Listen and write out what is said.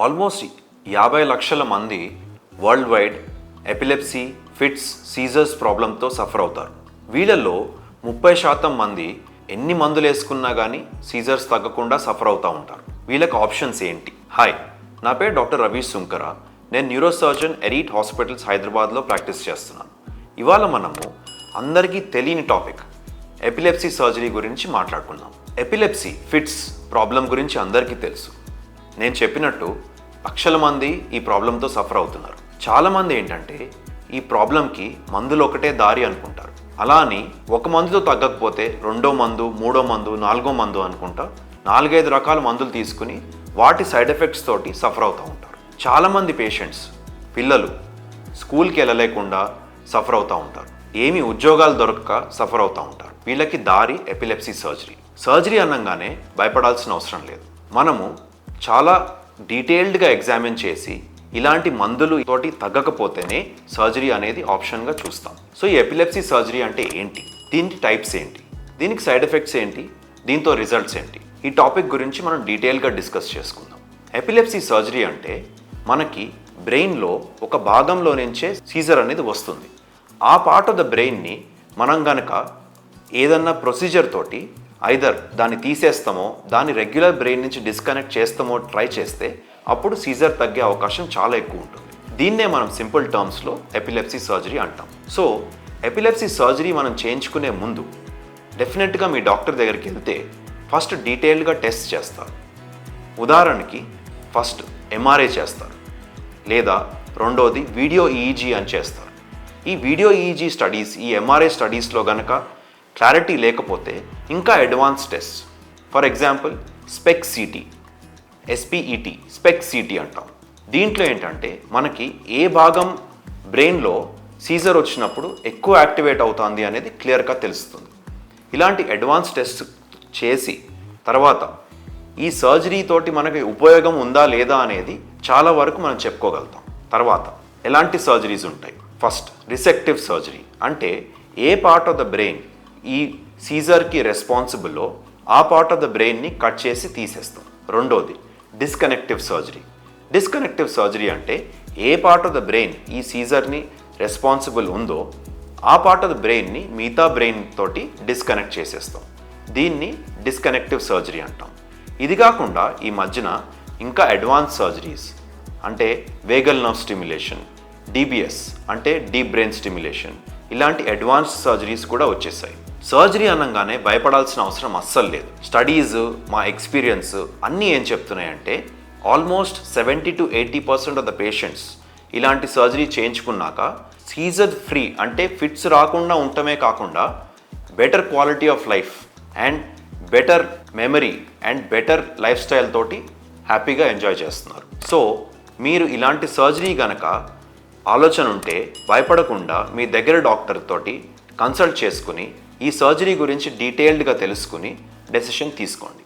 Almost యాభై లక్షల మంది world wide epilepsy fits seizures ప్రాబ్లంతో సఫర్ అవుతారు. వీళ్ళల్లో ముప్పై శాతం మంది ఎన్ని మందులు వేసుకున్నా కానీ సీజర్స్ తగ్గకుండా సఫర్ అవుతూ ఉంటారు. వీళ్ళకి ఆప్షన్స్ ఏంటి? హాయ్ నా పేరు డాక్టర్ రవీష్ సుంకర. నేను న్యూరో సర్జన్ ఎరీట్ హాస్పిటల్స్ హైదరాబాద్లో ప్రాక్టీస్ చేస్తున్నాను. ఇవాళ మనము అందరికీ తెలియని టాపిక్ ఎపిలెప్సీ సర్జరీ గురించి మాట్లాడుకుందాం. ఎపిలెప్సీ ఫిట్స్ ప్రాబ్లం గురించి అందరికీ తెలుసు. నేను చెప్పినట్టు లక్షల మంది ఈ ప్రాబ్లంతో సఫర్ అవుతున్నారు. చాలామంది ఏంటంటే ఈ ప్రాబ్లంకి మందులు ఒకటే దారి అనుకుంటారు. అలా అని ఒక మందుతో తగ్గకపోతే రెండో మందు మూడో మందు నాలుగో మందు అనుకుంటా నాలుగైదు రకాల మందులు తీసుకుని వాటి సైడ్ ఎఫెక్ట్స్ తోటి సఫర్ అవుతూ ఉంటారు. చాలామంది పేషెంట్స్ పిల్లలు స్కూల్కి వెళ్ళలేకుండా సఫర్ అవుతూ ఉంటారు. ఏమి ఉద్యోగాలు దొరకక సఫర్ అవుతూ ఉంటారు. వీళ్ళకి దారి ఎపిలెప్సీ సర్జరీ. సర్జరీ అనగానే భయపడాల్సిన అవసరం లేదు. మనము చాలా డీటెయిల్డ్గా ఎగ్జామిన్ చేసి ఇలాంటి మందులు తోటి తగ్గకపోతేనే సర్జరీ అనేది ఆప్షన్గా చూస్తాం. సో ఈ ఎపిలెప్సీ సర్జరీ అంటే ఏంటి? దీనికి టైప్స్ ఏంటి? దీనికి సైడ్ ఎఫెక్ట్స్ ఏంటి? దీంతో రిజల్ట్స్ ఏంటి? ఈ టాపిక్ గురించి మనం డీటెయిల్గా డిస్కస్ చేసుకుందాం. ఎపిలెప్సీ సర్జరీ అంటే మనకి బ్రెయిన్లో ఒక భాగంలో నుంచే సీజర్ అనేది వస్తుంది. ఆ పార్ట్ ఆఫ్ ద బ్రెయిన్ని మనం గనక ఏదన్నా ప్రొసీజర్ తోటి ఐదర్ దాన్ని తీసేస్తామో దాన్ని రెగ్యులర్ బ్రెయిన్ నుంచి డిస్కనెక్ట్ చేస్తామో ట్రై చేస్తే అప్పుడు సీజర్ తగ్గే అవకాశం చాలా ఎక్కువ ఉంటుంది. దీన్నే మనం సింపుల్ టర్మ్స్లో ఎపిలెప్సీ సర్జరీ అంటాం. సో ఎపిలెప్సీ సర్జరీ మనం చేయించుకునే ముందు డెఫినెట్గా మీ డాక్టర్ దగ్గరికి వెళ్తే ఫస్ట్ డీటెయిల్డ్గా టెస్ట్ చేస్తారు. ఉదాహరణకి ఫస్ట్ ఎంఆర్ఐ చేస్తారు. లేదా రెండోది వీడియో ఈఈజీ అని చేస్తారు. ఈ వీడియో ఈఈజీ స్టడీస్ ఈ ఎంఆర్ఐ స్టడీస్లో గనక క్లారిటీ లేకపోతే ఇంకా advance test for example SPECT CT SPET SPECT CT అంటాం. దీంట్లో ఏంటంటే మనకి ఏ భాగం బ్రెయిన్లో సీజర్ వచ్చినప్పుడు ఎక్కువ యాక్టివేట్ అవుతుంది అనేది క్లియర్గా తెలుస్తుంది. ఇలాంటి అడ్వాన్స్ టెస్ట్ చేసి తర్వాత ఈ సర్జరీ తోటి మనకి ఉపయోగం ఉందా లేదా అనేది చాలా వరకు మనం చెప్పుకోగలుగుతాం. తర్వాత ఎలాంటి సర్జరీస్ ఉంటాయి? ఫస్ట్ రిసెక్టివ్ సర్జరీ అంటే a part of the brain ఈ సీజర్కి రెస్పాన్సిబుల్లో ఆ పార్ట్ ఆఫ్ ద బ్రెయిన్ని కట్ చేసి తీసేస్తాం. రెండోది డిస్కనెక్టివ్ సర్జరీ డిస్కనెక్టివ్ సర్జరీ అంటే a part of the brain ఈ సీజర్ని రెస్పాన్సిబుల్ ఉందో ఆ పార్ట్ ఆఫ్ ద బ్రెయిన్ని మిగతా బ్రెయిన్ తోటి డిస్కనెక్ట్ చేసేస్తాం. దీన్ని డిస్కనెక్టివ్ సర్జరీ అంటాం. ఇది కాకుండా ఈ మధ్యన ఇంకా అడ్వాన్స్ సర్జరీస్ అంటే వేగల్ నర్వ్ స్టిమ్యులేషన్ డిబిఎస్ అంటే డీప్ బ్రెయిన్ స్టిమ్యులేషన్ ఇలాంటి అడ్వాన్స్ సర్జరీస్ కూడా వచ్చేసాయి. సర్జరీ అనగానే భయపడాల్సిన అవసరం అస్సలు లేదు. స్టడీస్ మా ఎక్స్పీరియన్స్ అన్నీ ఏం చెప్తున్నాయంటే almost seventy to eighty percent of the patients ఇలాంటి సర్జరీ చేయించుకున్నాక సీజర్ ఫ్రీ అంటే ఫిట్స్ రాకుండా ఉండటమే కాకుండా better quality of life and better memory and better lifestyle తోటి హ్యాపీగా ఎంజాయ్ చేస్తున్నారు. సో మీరు ఇలాంటి సర్జరీ గనక ఆలోచన ఉంటే భయపడకుండా మీ దగ్గర డాక్టర్ తోటి కన్సల్ట్ చేసుకుని ఈ సర్జరీ గురించి డీటెయిల్డ్గా తెలుసుకుని డెసిషన్ తీసుకోండి.